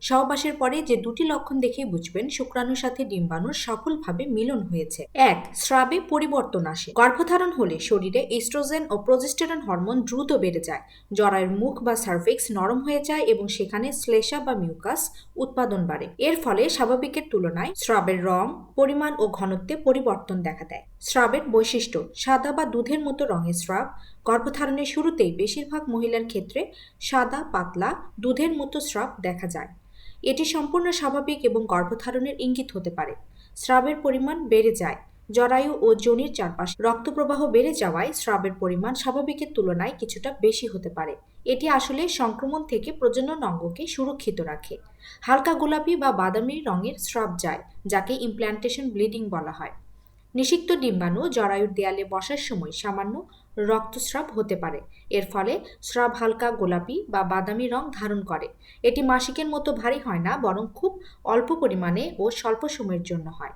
সহবাসের পরে যে দুটি লক্ষণ দেখেই বুঝবেন, শুক্রাণুর সাথে ডিম্বাণুর সফলভাবে মিলন হয়েছে। এক, স্রাবে পরিবর্তন আসে। গর্ভধারণ হলে শরীরে এস্ট্রোজেন ও প্রজেস্টেরন হরমোন দ্রুত বেড়ে যায়। জরায়ুর মুখ বা সার্ভিক্স নরম হয়ে যায় এবং সেখানে শ্লেষা বা মিউকাস উৎপাদন বাড়ে। এর ফলে স্বাভাবিকের তুলনায় স্রাবের রং, পরিমাণ ও ঘনত্বে পরিবর্তন দেখা দেয়। স্রাবের বৈশিষ্ট্য, সাদা বা দুধের মতো রঙের স্রাব। গর্ভধারণের শুরুতেই বেশিরভাগ মহিলার ক্ষেত্রে সাদা, পাতলা, দুধের মতো স্রাব দেখা যায়। এটি সম্পূর্ণ স্বাভাবিক এবং গর্ভধারণের ইঙ্গিত হতে পারে। স্রাবের পরিমাণ বেড়ে যায়। জরায়ু ও যোনির চারপাশে রক্তপ্রবাহ বেড়ে যাওয়ায় স্রাবের পরিমাণ স্বাভাবিকের তুলনায় কিছুটা বেশি হতে পারে। এটি আসলে সংক্রমণ থেকে প্রজনন অঙ্গকে সুরক্ষিত রাখে। হালকা গোলাপি বা বাদামি রঙের স্রাব যায়, যাকে ইমপ্ল্যান্টেশন ব্লিডিং বলা হয়। নিষিক্ত ডিম্বাণু জরায়ুর দেয়ালে বসার সময় সামান্য রক্তস্রাব হতে পারে। এর ফলে স্রাব হালকা গোলাপি বা বাদামি রং ধারণ করে। এটি মাসিকের মতো ভারী হয় না, বরং খুব অল্প পরিমাণে ও স্বল্প সময়ের জন্য হয়।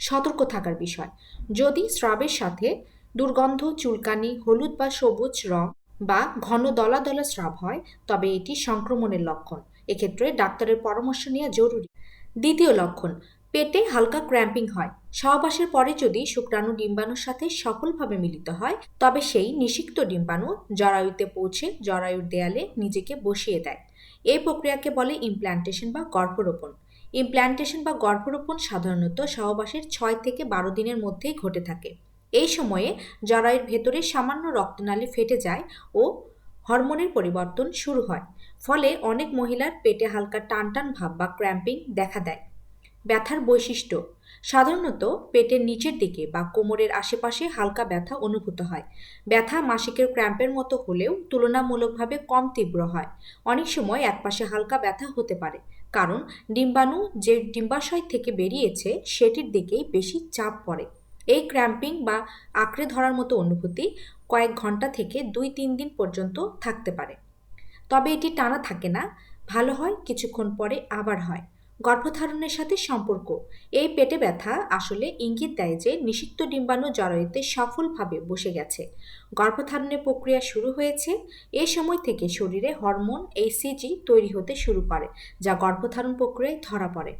সতর্ক থাকার বিষয়, যদি স্রাবের সাথে দুর্গন্ধ, চুলকানি, হলুদ বা সবুজ রং বা ঘন দলা দলা স্রাব হয়, তবে এটি সংক্রমণের লক্ষণ। এক্ষেত্রে ডাক্তারের পরামর্শ নেওয়া জরুরি। দ্বিতীয় লক্ষণ পেটে হালকা ক্র্যাম্পিং হয়। সহবাসের পরে যদি শুক্রাণু ডিম্বাণুর সাথে সফলভাবে মিলিত হয়, তবে সেই নিষিক্ত ডিম্বাণু জরায়ুতে পৌঁছে জরায়ুর দেয়ালে নিজেকে বসিয়ে দেয়। এই প্রক্রিয়াকে বলে ইমপ্ল্যান্টেশন বা গর্ভরোপণ। ইমপ্ল্যান্টেশন বা গর্ভরোপণ সাধারণত সহবাসের ছয় থেকে বারো দিনের মধ্যেই ঘটে থাকে। এই সময়ে জরায়ুর ভেতরে সামান্য রক্তনালী ফেটে যায় ও হরমোনের পরিবর্তন শুরু হয়। ফলে অনেক মহিলার পেটে হালকা টান টান ভাব বা ক্র্যাম্পিং দেখা দেয়। ব্যথার বৈশিষ্ট্য। সাধারণত পেটের নিচের দিকে বা কোমরের আশেপাশে হালকা ব্যথা অনুভূত হয়। ব্যথা মাসিকের ক্র্যাম্পের মতো হলেও তুলনামূলকভাবে কম তীব্র হয়। অনেক সময় একপাশে হালকা ব্যথা হতে পারে, কারণ ডিম্বাণু যে ডিম্বাশয় থেকে বেরিয়েছে সেটির দিকেই বেশি চাপ পড়ে। এই ক্র্যাম্পিং বা আঁকড়ে ধরার মতো অনুভূতি কয়েক ঘণ্টা থেকে দুই তিন দিন পর্যন্ত থাকতে পারে। তবে এটি টানা থাকে না, ভালো হয় কিছুক্ষণ পরে আবার হয়। গর্ভধারণের সাথে সম্পর্ক। এই পেটে ব্যথা আসলে ইঙ্গিত দেয় যে নিষিক্ত ডিম্বাণু জরায়ুতে সফলভাবে বসে গেছে। গর্ভধারণের প্রক্রিয়া শুরু হয়েছে এ সময় থেকে শরীরে হরমোন এইসিজি তৈরি হতে শুরু করে, যা গর্ভধারণ প্রক্রিয়ায় ধরা পড়ে।